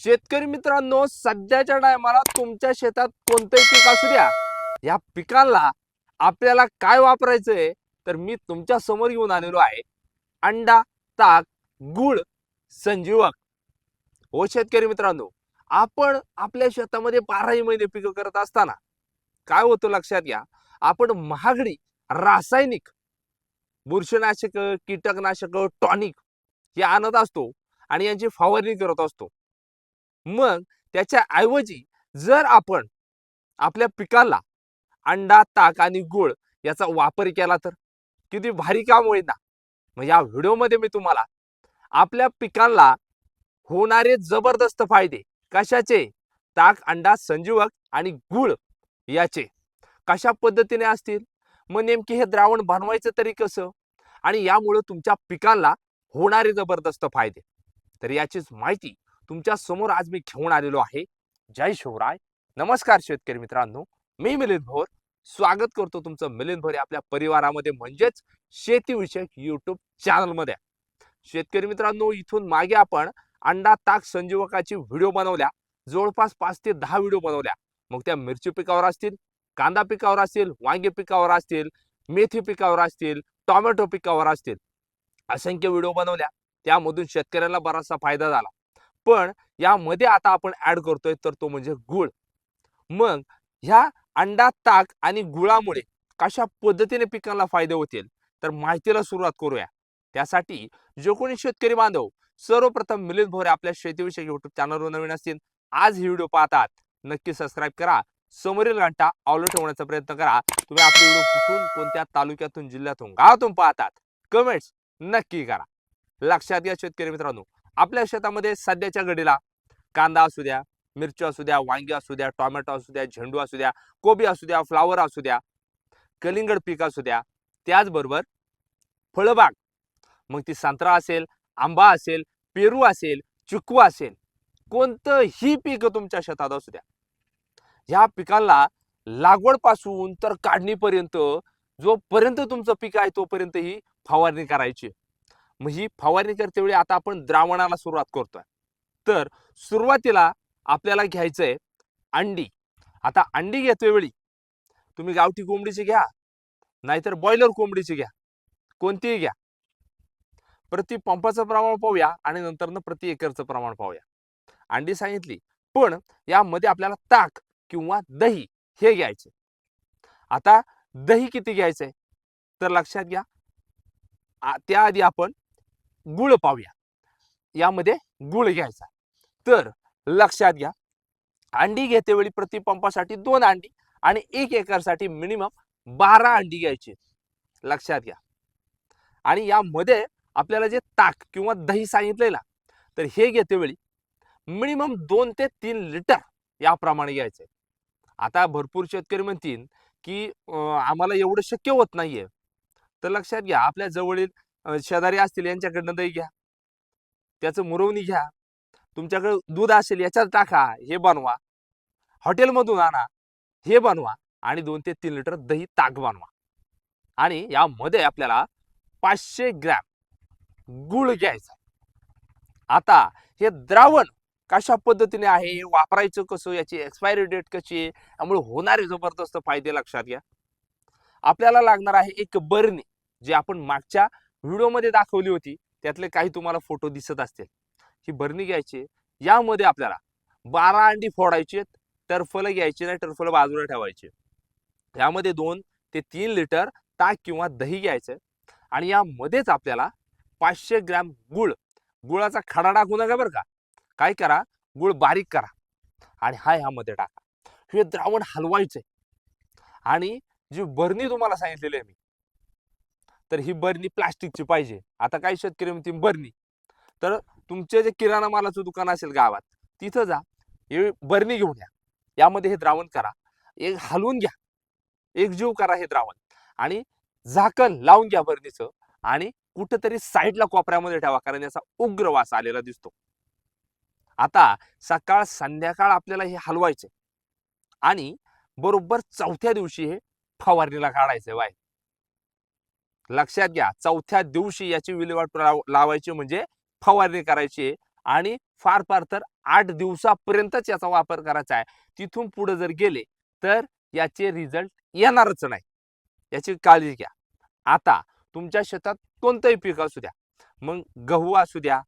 शेतकरी मित्रांनो सध्याच्या टायमाला तुमच्या शेतात कोणतंही पीक असू द्या या पिकांना आपल्याला काय वापरायचंय तर मी तुमच्यासमोर घेऊन आलेलो आहे. अंडा ताक गुळ संजीवक. हो शेतकरी मित्रांनो आपण आपल्या शेतामध्ये बाराही महिने पिकं करत असताना काय होतं लक्षात घ्या आपण महागडी रासायनिक बुरशीनाशक कीटकनाशक टॉनिक हे आणत असतो आणि यांची फवारणी करत असतो. मग त्याच्या ऐवजी जर आपण आपल्या पिकाला अंडा ताक आणि गुळ याचा वापर केला तर? किती भारी काम होईल ना. मग या व्हिडिओमध्ये मी तुम्हाला आपल्या पिकांना होणारे जबरदस्त फायदे कशाचे? ताक अंडा संजीवक आणि गुळ याचे कशा पद्धतीने असतील? मग नेमके हे द्रावण बनवायचं तरी कसं? आणि यामुळं तुमच्या पिकांना होणारे जबरदस्त फायदे. तर याचीच माहिती तुमच्यासमोर आज मी घेऊन आलेलो आहे. जय शिवराय. नमस्कार शेतकरी मित्रांनो. मी मिलिंद भोर. स्वागत करतो तुमचं मिलिंद भोर आपल्या परिवारामध्ये म्हणजेच शेतीविषयक युट्यूब चॅनलमध्ये शेतकरी मित्रांनो इथून मागे आपण अंडा ताक संजीवकाची व्हिडिओ बनवल्या. जवळपास पाच ते दहा व्हिडिओ बनवल्या. मग त्या मिरची पिकावर असतील कांदा पिकावर असतील वांगे पिकावर असतील मेथी पिकावर असतील टोमॅटो पिकावर असतील. असंख्य व्हिडिओ बनवल्या. त्यामधून शेतकऱ्यांना बराचसा फायदा झाला. पण यामध्ये आता आपण ऍड करतोय तर तो म्हणजे गुळ. मग ह्या अंडा ताक आणि गुळामुळे कशा पद्धतीने पिकांना फायदे होतील? तर माहितीला सुरुवात करूया. त्यासाठी जो कोणी शेतकरी बांधव सर्वप्रथम मिलिंद भोरे आपल्या शेतीविषयी युट्यूब चॅनलवर नवीन असतील आज ही व्हिडिओ पाहतात. नक्की सबस्क्राईब करा. समोरील घंटा ऑलो ठेवण्याचा प्रयत्न करा. तुम्ही आपले व्हिडिओ कुठून कोणत्या तालुक्यातून जिल्ह्यातून गावातून पाहतात. कमेंट्स नक्की करा. लक्षात घ्या शेतकरी मित्रांनो. आपल्या शेतामध्ये सध्याच्या घडीला कांदा असू द्या मिरची असू द्या वांगी असू द्या टोमॅटो असू द्या झेंडू असू द्या कोबी असू द्या फ्लावर असू द्या कलिंगड पीक असू द्या त्याचबरोबर फळबाग. मग ती संत्रा असेल आंबा असेल पेरू असेल चिकू असेल कोणतंही पीक तुमच्या शेतात असू द्या. ह्या पिकांना लागवडपासून तर काढणीपर्यंत जोपर्यंत तुमचं पीक आहे तोपर्यंत ही फवारणी करायची. मग ही फवारणी करते वेळी आता आपण द्रावणाला सुरुवात करतोय. तर सुरुवातीला आपल्याला घ्यायचंय अंडी. आता अंडी घेतोय वेळी. तुम्ही गावठी कोंबडीची घ्या नाहीतर बॉयलर कोंबडीची घ्या. कोणतीही घ्या. प्रति पंपाचं प्रमाण पाहूया आणि नंतर प्रति एकरचं प्रमाण पाहूया. अंडी सांगितली. पण यामध्ये आपल्याला ताक किंवा दही हे घ्यायचे. आता दही किती घ्यायचंय? तर लक्षात घ्या. त्याआधी आपण गुळ पाहूया. यामध्ये गुळ घ्यायचा. तर लक्षात घ्या. अंडी घेतेवेळी प्रतिपंपासाठी प्रति पंपासाठी दोन अंडी आणि एक एकरसाठी मिनिमम बारा अंडी घ्यायची. लक्षात घ्या. आणि यामध्ये आपल्याला जे ताक किंवा दही सांगितलेला तर हे घेतेवेळी मिनिमम दोन ते तीन लिटर याप्रमाणे घ्यायचे. आता भरपूर शेतकरी म्हणतील की आम्हाला एवढं शक्य होत नाहीये. तर लक्षात घ्या आपल्या जवळील शेजारी असतील यांच्याकडनं दही घ्या. त्याचं मुरवणी घ्या. तुमच्याकडे दूध असेल याच्यात टाका हे बनवा. हॉटेलमधून आणा हे बनवा आणि दोन ते तीन लिटर दही ताक बनवा. आणि यामध्ये आपल्याला पाचशे ग्रॅम गुळ घ्यायचा. आता हे द्रावण कशा पद्धतीने आहे हे वापरायचं कसं याची एक्सपायरी डेट कशी आहे त्यामुळे होणारे जबरदस्त फायदे लक्षात घ्या. आपल्याला लागणार आहे एक बरणी जे आपण मागच्या व्हिडिओमध्ये दाखवली होती त्यातले काही तुम्हाला फोटो दिसत असतील. ही बरणी घ्यायची यामध्ये आपल्याला बारा अंडी फोडायची टर्फलं घ्यायची नाही टर्फलं बाजूला ठेवायची यामध्ये दोन ते तीन लिटर ताक किंवा दही घ्यायचं आणि यामध्येच आपल्याला पाचशे ग्रॅम गुळ गुळाचा खडा टाकू नका बरं का. काय करा? गुळ बारीक करा. आणि हा ह्यामध्ये टाका. हे द्रावण हलवायचे आणि जी बरणी तुम्हाला सांगितलेली आहे मी तर ही बरणी प्लास्टिकची पाहिजे. आता काही शेतकरी म्हणतील बरणी. तर तुमचे जे किराणा मालाचं दुकान असेल गावात तिथं जा. हे बरणी घेऊन या. यामध्ये हे द्रावण करा. एक हलवून घ्या. एकजीव करा हे द्रावण. आणि झाकण लावून घ्या बरणीचं आणि कुठंतरी साईडला कोपऱ्यामध्ये ठेवा कारण याचा उग्र वास आलेला दिसतो. आता सकाळ संध्याकाळ आपल्याला हे हलवायचे आणि बरोबर चौथ्या दिवशी हे फवारणीला काढायचे बाय लक्षात घ्या चौथ्या दिवशी याची विल्हेवाट लाव- लावायची म्हणजे फवारणी करायची आणि फार फार तर आठ दिवसापर्यंतच याचा वापर करायचा आहे. तिथून पुढे जर गेले तर याचे रिझल्ट येणारच नाही. याची काळजी घ्या. आता तुमच्या शेतात कोणतंही पीक असू द्या मग गहू असू द्या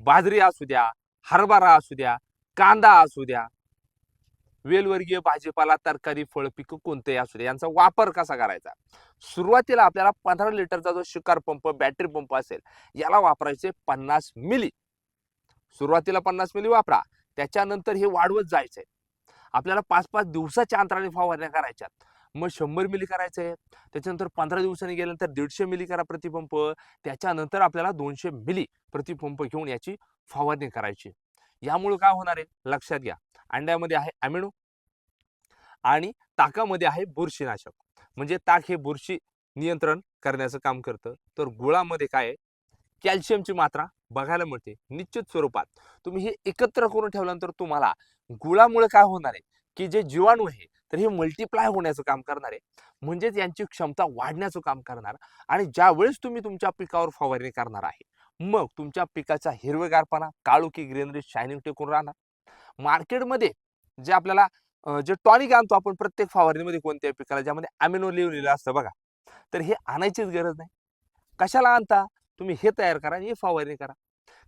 बाजरी असू द्या हरभरा असू द्या कांदा असू द्या वेलवर्गीय भाजीपाला तरकारी फळ पिकं कोणतेही असू दे यांचा वापर कसा करायचा? सुरुवातीला आपल्याला पंधरा लिटरचा जो शिकार पंप बॅटरी पंप असेल याला वापरायचे पन्नास मिली. सुरुवातीला पन्नास मिली वापरा त्याच्यानंतर हे वाढवत जायचंय. आपल्याला पाच पाच दिवसाच्या अंतराने फवारण्या करायच्या मग शंभर मिली करायचंय त्याच्यानंतर पंधरा दिवसांनी गेल्यानंतर दीडशे मिली करा प्रतिपंप त्याच्यानंतर आपल्याला दोनशे मिली प्रतिपंप घेऊन याची फवारणी करायची. यामुळे काय होणार आहे? लक्षात घ्या. अंड्यामध्ये आहे अमिनो आणि ताकामध्ये आहे बुरशीनाशक. म्हणजे ताक हे बुरशी नियंत्रण करण्याचं काम करतं. तर गुळामध्ये काय आहे? कॅल्शियमची मात्रा बघायला मिळते. निश्चित स्वरूपात. तुम्ही हे एकत्र करून ठेवल्यानंतर तुम्हाला गुळामुळे काय होणार आहे? की जे जीवाणू आहे तर हे मल्टिप्लाय होण्याचं काम करणार आहे. म्हणजेच यांची क्षमता वाढण्याचं काम करणार आणि ज्यावेळेस तुम्ही तुमच्या पिकावर फवारणी करणार आहे मग तुमच्या पिकाचा हिरवेगारपणा काळोखी ग्रीनरी शायनिंग टिकून राहणार. मार्केटमध्ये जे आपल्याला जे टॉनिक आणतो आपण प्रत्येक फवारणीमध्ये कोणत्या पिकाला ज्यामध्ये अमिनो लिहिलेलं असतं बघा. तर हे आणायचीच गरज नाही. कशाला आणता? तुम्ही हे तयार करा आणि हे फवारणी करा.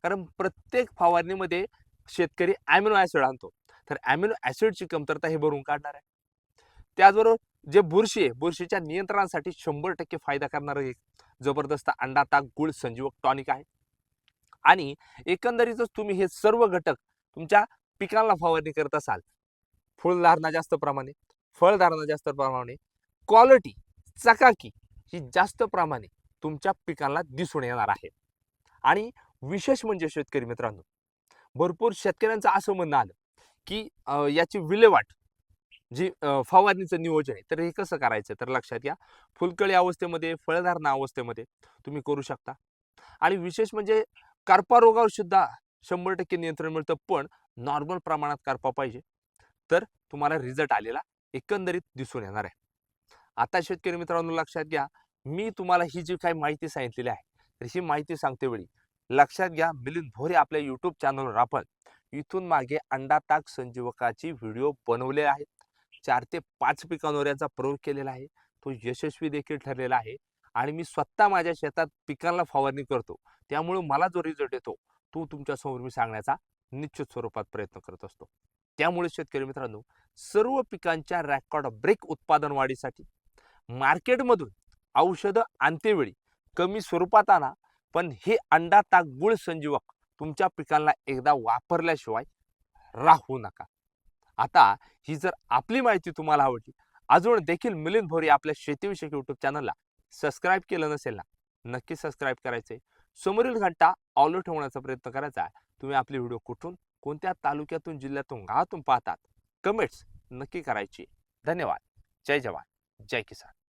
कारण प्रत्येक फवारणीमध्ये शेतकरी ॲमिनो ॲसिड आणतो. तर ॲमिनो ॲसिडची कमतरता हे भरून काढणार आहे. त्याचबरोबर जे बुरशी आहे बुरशीच्या नियंत्रणासाठी शंभर टक्के फायदा करणारं एक जबरदस्त अंडा ताक गुळ संजीवक टॉनिक आहे. आणि एकंदरीतच तुम्ही हे सर्व घटक तुमच्या पिकांना फवारणी करत असाल फुलधारणा जास्त प्रमाणे फळधारणा जास्त प्रमाणे क्वालिटी चकाकी ही जास्त प्रमाणे तुमच्या पिकांना दिसून येणार आहे. आणि विशेष म्हणजे शेतकरी मित्रांनो भरपूर शेतकऱ्यांचं असं म्हणणं आलं की याची विल्हेवाट जी फवारणीचं नियोजन आहे तर हे कसं करायचं? तर लक्षात घ्या फुलकळी अवस्थेमध्ये फळधारणा अवस्थेमध्ये तुम्ही करू शकता. आणि विशेष म्हणजे कार्पा रोगावर सुद्धा शंभर टक्के नियंत्रण मिळतं पण नॉर्मल प्रमाणात कार्पा पाहिजे. तर तुम्हाला रिझल्ट आलेला एकंदरीत दिसून येणार आहे. आता शेतकरी मित्रांनो लक्षात घ्या मी तुम्हाला ही जी काही माहिती सांगितलेली आहे तर ही माहिती सांगते वेळी. लक्षात घ्या मिलिंद भोरे आपल्या युट्यूब चॅनलवर आपण इथून मागे अंडा ताक संजीवकाची व्हिडिओ बनवले आहेत. चार ते पाच पिकांवर याचा प्रयोग केलेला आहे. तो यशस्वी देखील ठरलेला आहे. आणि मी स्वतः माझ्या शेतात पिकांना फवारणी करतो. त्यामुळे मला जो रिझल्ट येतो तो तुमच्यासमोर मी सांगण्याचा निश्चित स्वरूपात प्रयत्न करत असतो. त्यामुळे शेतकरी मित्रांनो सर्व पिकांच्या रॅकॉर्ड ब्रेक उत्पादन वाढीसाठी मार्केटमधून औषधं आणतेवेळी कमी स्वरूपात आणा पण हे अंडा ताक गुळ संजीवक तुमच्या पिकांना एकदा वापरल्याशिवाय राहू नका. आता ही जर आपली माहिती तुम्हाला आवडली अजून देखील मिलिंद भोरे आपल्या शेतीविषयक यूट्यूब चॅनलला सबस्क्राईब केलं नसेल ना नक्की सबस्क्राईब करायचंय. समोरील घंटा ऑलो ठेवण्याचा प्रयत्न करायचा आहे. तुम्ही आपले व्हिडिओ कुठून कोणत्या तालुक्यातून जिल्ह्यातून गावातून पाहतात? कमेंट्स नक्की करायची. धन्यवाद. जय जवान. जय किसान.